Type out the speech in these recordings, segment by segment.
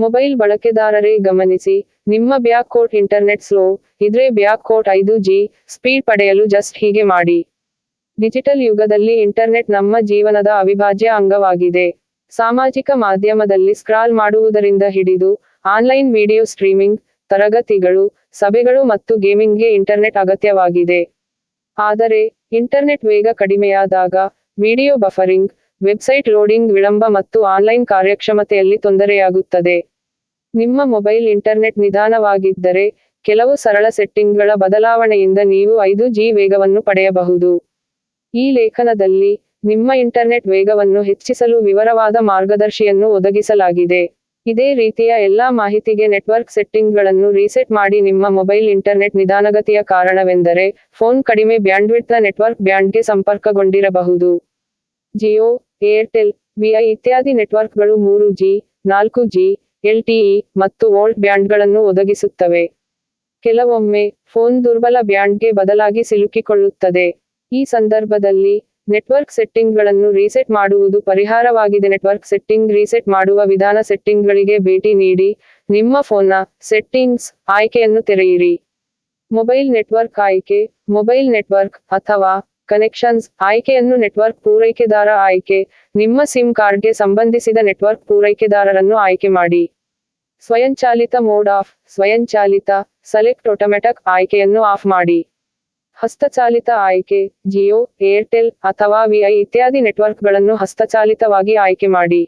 Mobile ಬಳಕೆದಾರರೇ ಗಮನಿಸಿ, ನಿಮ್ಮ ಬ್ಯಾಕ್ ಕೋಟ್ ಇಂಟರ್ನೆಟ್ ಸ್ಲೋ, ಇದ್ರೆ ಬ್ಯಾಕ್ ಕೋಟ್ ಐದು ಜಿ, ಸ್ಪೀಡ್ ಪಡೆಯಲು ಜಸ್ಟ್ ಹೀಗೆ ಮಾಡಿ. ಡಿಜಿಟಲ್ ಯುಗದಲ್ಲಿ ಇಂಟರ್ನೆಟ್ ನಮ್ಮ ಜೀವನದ ಅವಿಭಾಜ್ಯ ಅಂಗವಾಗಿದೆ. ಸಾಮಾಜಿಕ ಮಾಧ್ಯಮದಲ್ಲಿ ಸ್ಕ್ರಾಲ್ ಮಾಡುವುದರಿಂದ ಹಿಡಿದು, ಆನ್ಲೈನ್ ವಿಡಿಯೋ ಸ್ಟ್ರೀಮಿಂಗ್, ತರಗತಿಗಳು, ಸಭೆಗಳು ಮತ್ತು ಗೇಮಿಂಗ್ಗೆ ಇಂಟರ್ನೆಟ್ ಅಗತ್ಯವಾಗಿದೆ. ಆದರೆ, ಇಂಟರ್ನೆಟ್ ವೇಗ ಕಡಿಮೆಯಾದಾಗ, ವಿಡಿಯೋ ಬಫರಿಂಗ್, ವೆಬ್ಸೈಟ್ ಲೋಡಿಂಗ್ ವಿಳಂಬ ಮತ್ತು ಆನ್ಲೈನ್ ಕಾರ್ಯಕ್ಷಮತೆಯಲ್ಲಿ ತೊಂದರೆಯಾಗುತ್ತದೆ. ನಿಮ್ಮ ಮೊಬೈಲ್ ಇಂಟರ್ನೆಟ್ ನಿಧಾನವಾಗಿದ್ದರೆ ಕೆಲವು ಸರಳ ಸೆಟ್ಟಿಂಗ್ಗಳ ಬದಲಾವಣೆಯಿಂದ ನೀವು ಐದು ಜಿ ವೇಗವನ್ನು ಪಡೆಯಬಹುದು. ಈ ಲೇಖನದಲ್ಲಿ ನಿಮ್ಮ ಇಂಟರ್ನೆಟ್ ವೇಗವನ್ನು ಹೆಚ್ಚಿಸಲು ವಿವರವಾದ ಮಾರ್ಗದರ್ಶಿಯನ್ನು ಒದಗಿಸಲಾಗಿದೆ. ಇದೇ ರೀತಿಯ ಎಲ್ಲಾ ಮಾಹಿತಿಗೆ ನೆಟ್ವರ್ಕ್ ಸೆಟ್ಟಿಂಗ್ಗಳನ್ನು ರೀಸೆಟ್ ಮಾಡಿ ನಿಮ್ಮ ಮೊಬೈಲ್ ಇಂಟರ್ನೆಟ್ ನಿಧಾನಗತಿಯ ಕಾರಣವೆಂದರೆ ಫೋನ್ ಕಡಿಮೆ ಬ್ಯಾಂಡ್ವಿಡ್ತ್ನ ನೆಟ್ವರ್ಕ್ ಬ್ಯಾಂಡ್ಗೆ ಸಂಪರ್ಕಗೊಂಡಿರಬಹುದು. ಜಿಯೋ, ಏರ್ಟೆಲ್, ವಿಐ ಇತ್ಯಾದಿ ನೆಟ್ವರ್ಕ್ಗಳು ಮೂರು ಜಿ, ನಾಲ್ಕು ಜಿ ಎಲ್ಟಿಇ ಮತ್ತು ವೋಲ್ಟ್ ಬ್ಯಾಂಡ್ಗಳನ್ನು ಒದಗಿಸುತ್ತವೆ. ಕೆಲವೊಮ್ಮೆ ಫೋನ್ ದುರ್ಬಲ ಬ್ಯಾಂಡ್ಗೆ ಬದಲಾಗಿ ಸಿಲುಕಿಕೊಳ್ಳುತ್ತದೆ. ಈ ಸಂದರ್ಭದಲ್ಲಿ ನೆಟ್ವರ್ಕ್ ಸೆಟ್ಟಿಂಗ್ಗಳನ್ನು ರೀಸೆಟ್ ಮಾಡುವುದು ಪರಿಹಾರವಾಗಿದೆ. ನೆಟ್ವರ್ಕ್ ಸೆಟ್ಟಿಂಗ್ ರೀಸೆಟ್ ಮಾಡುವ ವಿಧಾನ ಸೆಟ್ಟಿಂಗ್ಗಳಿಗೆ ಭೇಟಿ ನೀಡಿ ನಿಮ್ಮ ಫೋನ್ನ ಸೆಟ್ಟಿಂಗ್ಸ್ ಆಯ್ಕೆಯನ್ನು ತೆರೆಯಿರಿ. ಮೊಬೈಲ್ ನೆಟ್ವರ್ಕ್ ಆಯ್ಕೆ, ಮೊಬೈಲ್ ನೆಟ್ವರ್ಕ್ ಅಥವಾ ಕನೆಕ್ಷನ್ಸ್ ಆಯ್ಕೆಯನ್ನು ನೆಟ್ವರ್ಕ್ ಪೂರೈಕೆದಾರ ಆಯ್ಕೆ, ನಿಮ್ಮ ಸಿಮ್ ಕಾರ್ಡ್ಗೆ ಸಂಬಂಧಿಸಿದ ನೆಟ್ವರ್ಕ್ ಪೂರೈಕೆದಾರರನ್ನು ಆಯ್ಕೆ ಮಾಡಿ. ಸ್ವಯಂಚಾಲಿತ ಮೋಡ್ ಆಫ್ ಸ್ವಯಂಚಾಲಿತ ಸೆಲೆಕ್ಟ್ ಆಟೋಮೆಟಕ್ ಆಯ್ಕೆಯನ್ನು ಆಫ್ ಮಾಡಿ. ಹಸ್ತಚಾಲಿತ ಆಯ್ಕೆ ಜಿಯೋ ಏರ್ಟೆಲ್ ಅಥವಾ ವಿಐ ಇತ್ಯಾದಿ ನೆಟ್ವರ್ಕ್ಗಳನ್ನು ಹಸ್ತಚಾಲಿತವಾಗಿ ಆಯ್ಕೆ ಮಾಡಿ.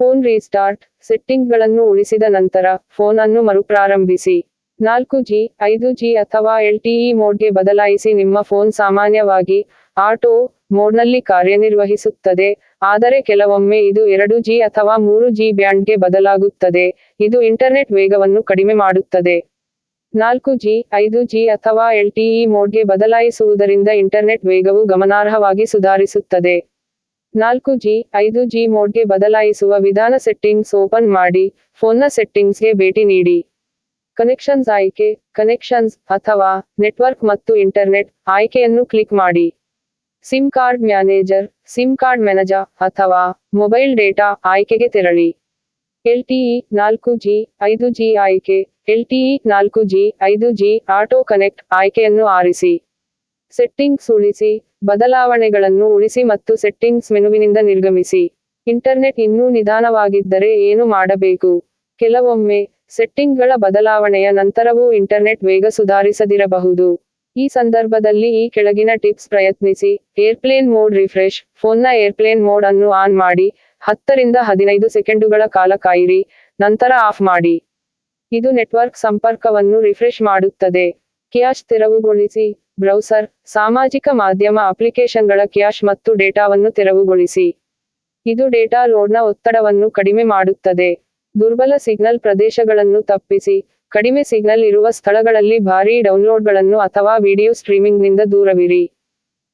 ಫೋನ್ ರೀಸ್ಟಾರ್ಟ್ ಸೆಟ್ಟಿಂಗ್ಗಳನ್ನು ಉಳಿಸಿದ ನಂತರ ಫೋನ್ ಅನ್ನು ಮರುಪ್ರಾರಂಭಿಸಿ. ನಾಲ್ಕು ಜಿ, ಐದು ಜಿ ಅಥವಾ ಎಲ್ಟಿಇ ಮೋಡ್ಗೆ ಬದಲಾಯಿಸಿ ನಿಮ್ಮ ಫೋನ್ ಸಾಮಾನ್ಯವಾಗಿ ಆಟೋ ಮೋಡ್ನಲ್ಲಿ ಕಾರ್ಯನಿರ್ವಹಿಸುತ್ತದೆ. ಆದರೆ ಕೆಲವೊಮ್ಮೆ ಇದು ಎರಡು ಜಿ ಅಥವಾ ಮೂರು ಜಿ ಬ್ಯಾಂಡ್ಗೆ ಬದಲಾಗುತ್ತದೆ. ಇದು ಇಂಟರ್ನೆಟ್ ವೇಗವನ್ನು ಕಡಿಮೆ ಮಾಡುತ್ತದೆ. ನಾಲ್ಕು ಜಿ, ಐದು ಜಿ ಅಥವಾ ಎಲ್ಟಿಇ ಮೋಡ್ಗೆ ಬದಲಾಯಿಸುವುದರಿಂದ ಇಂಟರ್ನೆಟ್ ವೇಗವು ಗಮನಾರ್ಹವಾಗಿ ಸುಧಾರಿಸುತ್ತದೆ. ನಾಲ್ಕು ಜಿ, ಐದು ಜಿ ಮೋಡ್ಗೆ ಬದಲಾಯಿಸುವ ವಿಧಾನ ಸೆಟ್ಟಿಂಗ್ಸ್ ಓಪನ್ ಮಾಡಿ, ಫೋನ್ನ ಸೆಟ್ಟಿಂಗ್ಸ್ಗೆ ಭೇಟಿ ನೀಡಿ. ಕನೆಕ್ಷನ್ಸ್ ಆಯ್ಕೆ, ಕನೆಕ್ಷನ್ಸ್ ಅಥವಾ ನೆಟ್ವರ್ಕ್ ಮತ್ತು ಇಂಟರ್ನೆಟ್ ಆಯ್ಕೆಯನ್ನು ಕ್ಲಿಕ್ ಮಾಡಿ. SIM card manager, SIM card manager ಅಥವಾ ಮೊಬೈಲ್ ಡೇಟಾ ಆಯ್ಕೆಗೆ ತೆರಳಿ. ಎಲ್ಟಿಇ ನಾಲ್ಕು ಜಿ, ಐದು ಜಿ ಆಯ್ಕೆ ಎಲ್ಟಿಇ ನಾಲ್ಕು ಜಿ, ಐದು ಜಿ ಆಟೋ ಕನೆಕ್ಟ್ ಆಯ್ಕೆಯನ್ನು ಆರಿಸಿ. ಸೆಟ್ಟಿಂಗ್ಸ್ ಉಳಿಸಿ, ಬದಲಾವಣೆಗಳನ್ನು ಉಳಿಸಿ ಮತ್ತು ಸೆಟ್ಟಿಂಗ್ಸ್ ಮೆನುವಿನಿಂದ ನಿರ್ಗಮಿಸಿ. ಇಂಟರ್ನೆಟ್ ಇನ್ನೂ ನಿಧಾನವಾಗಿದ್ದರೆ ಏನು ಮಾಡಬೇಕು? ಕೆಲವೊಮ್ಮೆ ಸೆಟ್ಟಿಂಗ್ಗಳ ಬದಲಾವಣೆಯ ನಂತರವೂ ಇಂಟರ್ನೆಟ್ ವೇಗ ಸುಧಾರಿಸದಿರಬಹುದು. ಈ ಸಂದರ್ಭದಲ್ಲಿ ಈ ಕೆಳಗಿನ ಟಿಪ್ಸ್ ಪ್ರಯತ್ನಿಸಿ. Airplane mode refresh. ಫೋನ್ನ ಏರ್ಪ್ಲೇನ್ ಮೋಡ್ ಅನ್ನು ಆನ್ ಮಾಡಿ. ಹತ್ತರಿಂದ ಹದಿನೈದು ಸೆಕೆಂಡುಗಳ ಕಾಲ ಕಾಯಿರಿ. ನಂತರ ಆಫ್ ಮಾಡಿ. ಇದು ನೆಟ್ವರ್ಕ್ ಸಂಪರ್ಕವನ್ನು ರಿಫ್ರೆಶ್ ಮಾಡುತ್ತದೆ. ಕ್ಯಾಶ್ ತೆರವುಗೊಳಿಸಿ. ಬ್ರೌಸರ್, ಸಾಮಾಜಿಕ ಮಾಧ್ಯಮ ಅಪ್ಲಿಕೇಶನ್ಗಳ ಕ್ಯಾಶ್ ಮತ್ತು ಡೇಟಾವನ್ನು ತೆರವುಗೊಳಿಸಿ. ಇದು ಡೇಟಾ ಲೋಡ್ನ ಒತ್ತಡವನ್ನು ಕಡಿಮೆ ಮಾಡುತ್ತದೆ. ದುರ್ಬಲ ಸಿಗ್ನಲ್ ಪ್ರದೇಶಗಳನ್ನು ತಪ್ಪಿಸಿ, ಕಡಿಮೆ ಸಿಗ್ನಲ್ ಇರುವ ಸ್ಥಳಗಳಲ್ಲಿ ಭಾರೀ ಡೌನ್ಲೋಡ್ಗಳನ್ನು ಅಥವಾ ವಿಡಿಯೋ ಸ್ಟ್ರೀಮಿಂಗ್ನಿಂದ ದೂರವಿರಿ.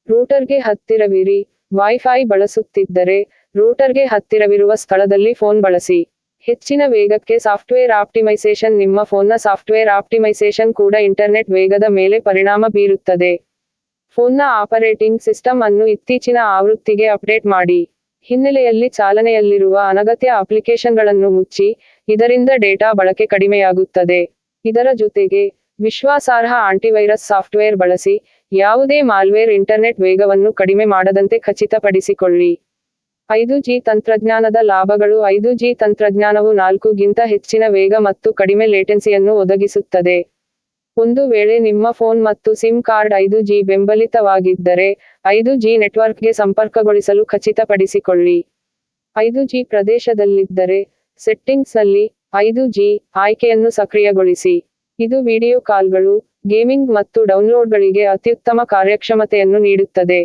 ರೂಟರ್ಗೆ ಹತ್ತಿರವಿರಿ. ವೈಫೈ ಬಳಸುತ್ತಿದ್ದರೆ ರೂಟರ್ಗೆ ಹತ್ತಿರವಿರುವ ಸ್ಥಳದಲ್ಲಿ ಫೋನ್ ಬಳಸಿ. ಹೆಚ್ಚಿನ ವೇಗಕ್ಕೆ ಸಾಫ್ಟ್ವೇರ್ ಆಪ್ಟಿಮೈಸೇಷನ್ ನಿಮ್ಮ ಫೋನ್ನ ಸಾಫ್ಟ್ವೇರ್ ಆಪ್ಟಿಮೈಸೇಷನ್ ಕೂಡ ಇಂಟರ್ನೆಟ್ ವೇಗದ ಮೇಲೆ ಪರಿಣಾಮ ಬೀರುತ್ತದೆ. ಫೋನ್ನ ಆಪರೇಟಿಂಗ್ ಸಿಸ್ಟಮ್ ಅನ್ನು ಇತ್ತೀಚಿನ ಆವೃತ್ತಿಗೆ ಅಪ್ಡೇಟ್ ಮಾಡಿ. ಹಿನ್ನೆಲೆಯಲ್ಲಿ ಚಾಲನೆಯಲ್ಲಿರುವ ಅನಗತ್ಯ ಅಪ್ಲಿಕೇಶನ್ಗಳನ್ನು ಮುಚ್ಚಿ, ಇದರಿಂದ ಡೇಟಾ ಬಳಕೆ ಕಡಿಮೆಯಾಗುತ್ತದೆ. ಇದರ ಜೊತೆಗೆ, ವಿಶ್ವಾಸಾರ್ಹ ಆಂಟಿವೈರಸ್ ಸಾಫ್ಟ್ವೇರ್ ಬಳಸಿ, ಯಾವುದೇ ಮಾಲ್ವೇರ್ ಇಂಟರ್ನೆಟ್ ವೇಗವನ್ನು ಕಡಿಮೆ ಮಾಡದಂತೆ ಖಚಿತಪಡಿಸಿಕೊಳ್ಳಿ. ಐದು ಜಿ ತಂತ್ರಜ್ಞಾನದ ಲಾಭಗಳು ಐದು ಜಿ ತಂತ್ರಜ್ಞಾನವು ನಾಲ್ಕು ಗಿಂತ ಹೆಚ್ಚಿನ ವೇಗ ಮತ್ತು ಕಡಿಮೆ ಲೇಟೆನ್ಸಿಯನ್ನು ಒದಗಿಸುತ್ತದೆ. ಒಂದು ವೇಳೆ ನಿಮ್ಮ ಫೋನ್ ಮತ್ತು ಸಿಮ್ ಕಾರ್ಡ್ ಐದು ಜಿ ಬೆಂಬಲಿತವಾಗಿದ್ದರೆ, ಐದು ಜಿ ನೆಟ್ವರ್ಕ್ಗೆ ಸಂಪರ್ಕಗೊಳಿಸಲು ಖಚಿತಪಡಿಸಿಕೊಳ್ಳಿ. ಐದು ಜಿ ಪ್ರದೇಶದಲ್ಲಿದ್ದರೆ, ಸೆಟ್ಟಿಂಗ್ಸ್ನಲ್ಲಿ ಐದು ಜಿ ಆಯ್ಕೆಯನ್ನು ಸಕ್ರಿಯಗೊಳಿಸಿ. ಇದು ವಿಡಿಯೋ ಕಾಲ್ಗಳು, ಗೇಮಿಂಗ್ ಮತ್ತು ಡೌನ್ಲೋಡ್ಗಳಿಗೆ ಅತ್ಯುತ್ತಮ ಕಾರ್ಯಕ್ಷಮತೆಯನ್ನು ನೀಡುತ್ತದೆ.